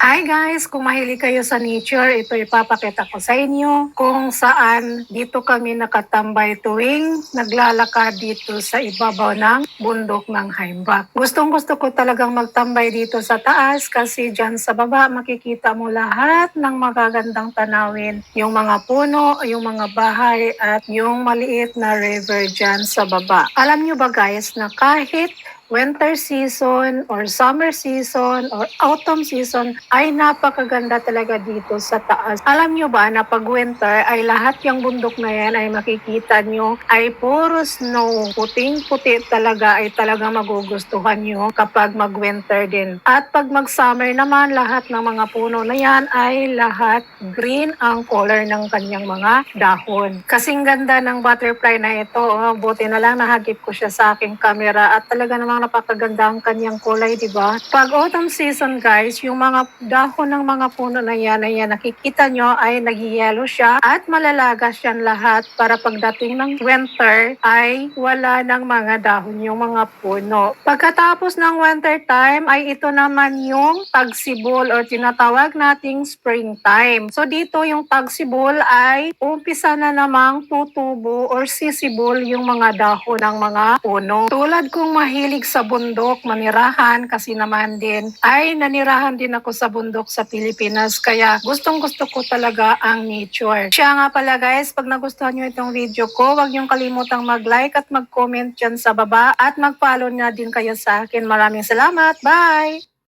Hi guys! Kung mahilig kayo sa nature, ito ipapakita ko sa inyo kung saan dito kami nakatambay tuwing naglalakad dito sa ibabaw ng bundok ng Heimbach. Gustong gusto ko talagang magtambay dito sa taas kasi dyan sa baba makikita mo lahat ng magagandang tanawin. Yung mga puno, yung mga bahay at yung maliit na river dyan sa baba. Alam nyo ba guys na kahit winter season or summer season or autumn season ay napakaganda talaga dito sa taas. Alam nyo ba na pag winter ay lahat yung bundok na yan ay makikita nyo ay puro snow. Puting-puti talaga ay talaga magugustuhan nyo kapag mag-winter din. At pag mag-summer naman lahat ng mga puno na yan ay lahat green ang color ng kanyang mga dahon. Kasing ganda ng butterfly na ito. Oh, buti na lang nahagip ko siya sa aking camera at talaga namang napakaganda ang kanyang kulay, di ba? Pag autumn season, guys, yung mga dahon ng mga puno na yan, ayan, nakikita nyo ay nag-yellow siya at malalagas yan lahat para pagdating ng winter ay wala ng mga dahon yung mga puno. Pagkatapos ng winter time ay ito naman yung tagsibol or tinatawag nating springtime. So dito yung tagsibol ay umpisa na namang tutubo or sisibol yung mga dahon ng mga puno. Tulad kong mahilig sa bundok, manirahan kasi naman din ay nanirahan din ako sa bundok sa Pilipinas kaya gustong gusto ko talaga ang nature. Siya nga pala guys, pag nagustuhan nyo itong video ko, huwag niyong kalimutang mag-like at mag-comment dyan sa baba at mag-follow na din kayo sa akin. Maraming salamat. Bye!